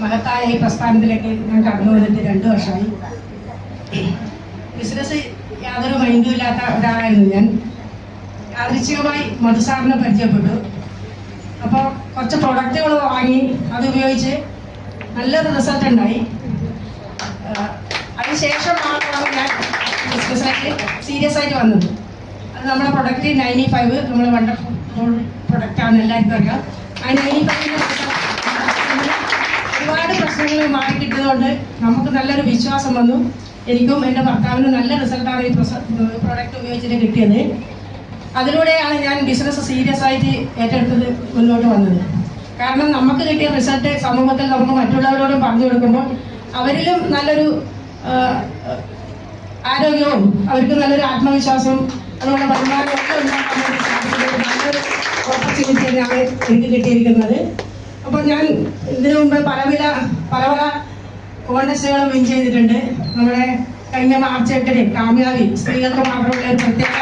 മഹത്തായ ഈ പ്രസ്ഥാനത്തിലേക്ക് ഞാൻ കടന്നു വന്നിട്ട് രണ്ടു വർഷമായി. ബിസിനസ് യാതൊരു മൈൻഡും ഇല്ലാത്ത ഒരാളായിരുന്നു ഞാൻ. യാദൃച്ഛികമായി മധുസാറിനെ പരിചയപ്പെട്ടു. അപ്പോൾ കുറച്ച് പ്രൊഡക്റ്റുകൾ വാങ്ങി അത് ഉപയോഗിച്ച് നല്ലൊരു റിസൾട്ട് ഉണ്ടായി. അതിനുശേഷം മാത്രമാണ് ഞാൻ ബിസിനസ്സായിട്ട് സീരിയസ് ആയിട്ട് വന്നത്. അത് നമ്മുടെ പ്രൊഡക്റ്റ് നയന്റി ഫൈവ് നമ്മൾ വണ്ടർഫുൾ പ്രൊഡക്റ്റാണ് എല്ലാവർക്കും അറിയാം. ആ നയന്റി ഫൈവിന്റെ ഒരുപാട് പ്രശ്നങ്ങൾ മാറി കിട്ടിയതുകൊണ്ട് നമുക്ക് നല്ലൊരു വിശ്വാസം വന്നു. എനിക്കും എന്റെ ഭർത്താവിനും നല്ല റിസൾട്ടാണ് ഈ പ്രൊഡക്റ്റ് ഉപയോഗിച്ചിട്ട് കിട്ടിയത്. അതിലൂടെയാണ് ഞാൻ ബിസിനസ് സീരിയസ് ആയിട്ട് ഏറ്റെടുത്തത് മുന്നോട്ട് വന്നത്. കാരണം നമുക്ക് കിട്ടിയ റിസൾട്ട് സമൂഹത്തിൽ നമുക്ക് മറ്റുള്ളവരോടും പറഞ്ഞു കൊടുക്കുമ്പോൾ അവരിലും നല്ലൊരു ആരോഗ്യവും അവർക്ക് നല്ലൊരു ആത്മവിശ്വാസവും അതുപോലെ വരുമാനം ഒക്കെ ഉണ്ടാക്കാൻ വേണ്ടി സാധിക്കുന്നത് നല്ലൊരു ഓപ്പർച്യൂണിറ്റി തന്നെയാണ് എനിക്ക് കിട്ടിയിരിക്കുന്നത്. അപ്പോൾ ഞാൻ ഇതിനു മുമ്പ് പല പല പല പല കോൺടസ്റ്റുകളും വിൻ ചെയ്തിട്ടുണ്ട്. നമ്മുടെ കഴിഞ്ഞ മാർച്ച് എട്ടിന് കാമ്യാവി സ്ത്രീകൾക്ക് മാത്രമുള്ള ഒരു പ്രത്യേക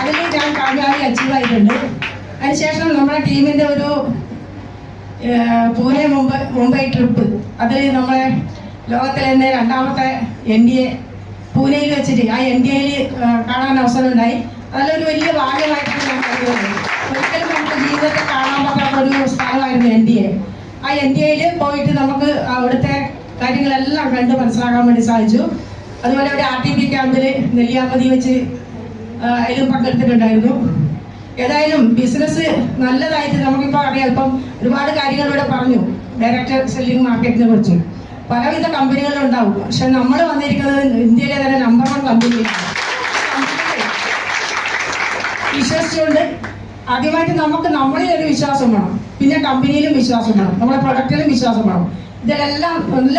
അതിൽ ഞാൻ കാമ്യാവി അച്ചീവ് ആയിട്ടുണ്ട്. അതിനുശേഷം നമ്മുടെ ടീമിന്റെ ഒരു പൂനെ മുംബൈ മുംബൈ ട്രിപ്പ് അതിൽ നമ്മളെ ലോകത്തിൽ തന്നെ രണ്ടാമത്തെ എൻ ഡി എ പൂനെയിൽ വെച്ചിട്ട് ആ എൻ ഡി എയിൽ കാണാൻ അവസരം ഉണ്ടായി. അതിലൊരു വലിയ ഭാഗ്യമായിട്ടാണ് ഞാൻ കരുതുന്നത് ഒരിക്കലും നമുക്ക് ജീവിതത്തിൽ കാണാൻ പറ്റാത്ത ഒരു സ്ഥലമായിരുന്നു എൻ ഡി എ എയിൽ പോയിട്ട് നമുക്ക് അവിടുത്തെ കാര്യങ്ങളെല്ലാം കണ്ട് മനസ്സിലാക്കാൻ വേണ്ടി സാധിച്ചു. അതുപോലെ അവിടെ ആർ ടി പി ക്യാമ്പിൽ നെല്ലിയാമ്പതി വെച്ച് അതിലും പങ്കെടുത്തിട്ടുണ്ടായിരുന്നു. ഏതായാലും ബിസിനസ് നല്ലതായിട്ട് നമുക്കിപ്പോൾ അറിയാം. ഇപ്പം ഒരുപാട് കാര്യങ്ങൾ ഇവിടെ പറഞ്ഞു. ഡയറക്ടർ സെല്ലിംഗ് മാർക്കറ്റിനെ കുറിച്ച്. പലവിധ കമ്പനികളും ഉണ്ടാവും. പക്ഷെ നമ്മൾ വന്നിരിക്കുന്നത് ഇന്ത്യയിലെ തന്നെ നമ്പർ വൺ കമ്പനിയാണ് വിശ്വസിച്ചുകൊണ്ട് ആദ്യമായിട്ട് നമുക്ക് നമ്മളിൽ ഒരു വിശ്വാസം വേണം. പിന്നെ കമ്പനിയിലും വിശ്വാസം വേണം. നമ്മുടെ പ്രൊഡക്റ്റിലും വിശ്വാസം വേണം. ഇതിലെല്ലാം നല്ല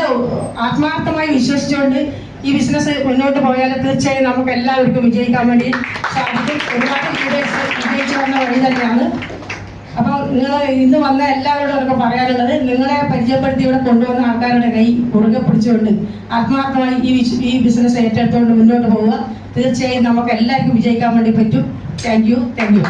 ആത്മാർത്ഥമായി വിശ്വസിച്ചുകൊണ്ട് ഈ ബിസിനസ് മുന്നോട്ട് പോയാൽ തീർച്ചയായും നമുക്ക് എല്ലാവർക്കും വിജയിക്കാൻ വേണ്ടി സാധിക്കും. ഒരുപാട് വിജയിച്ചു വന്ന വഴി തന്നെയാണ്. അപ്പോൾ നിങ്ങൾ ഇന്ന് വന്ന എല്ലാവരോടും എനിക്ക് പറയാനുള്ളത് നിങ്ങളെ പരിചയപ്പെടുത്തി ഇവിടെ കൊണ്ടുവന്ന ആൾക്കാരുടെ കൈ മുറുകെ പിടിച്ചുകൊണ്ട് ആത്മാർത്ഥമായി ഈ ഈ ബിസിനസ് ഏറ്റെടുത്തുകൊണ്ട് മുന്നോട്ട് പോവുക. തീർച്ചയായും നമുക്ക് എല്ലാവർക്കും വിജയിക്കാൻ വേണ്ടി പറ്റും. Thank you thank you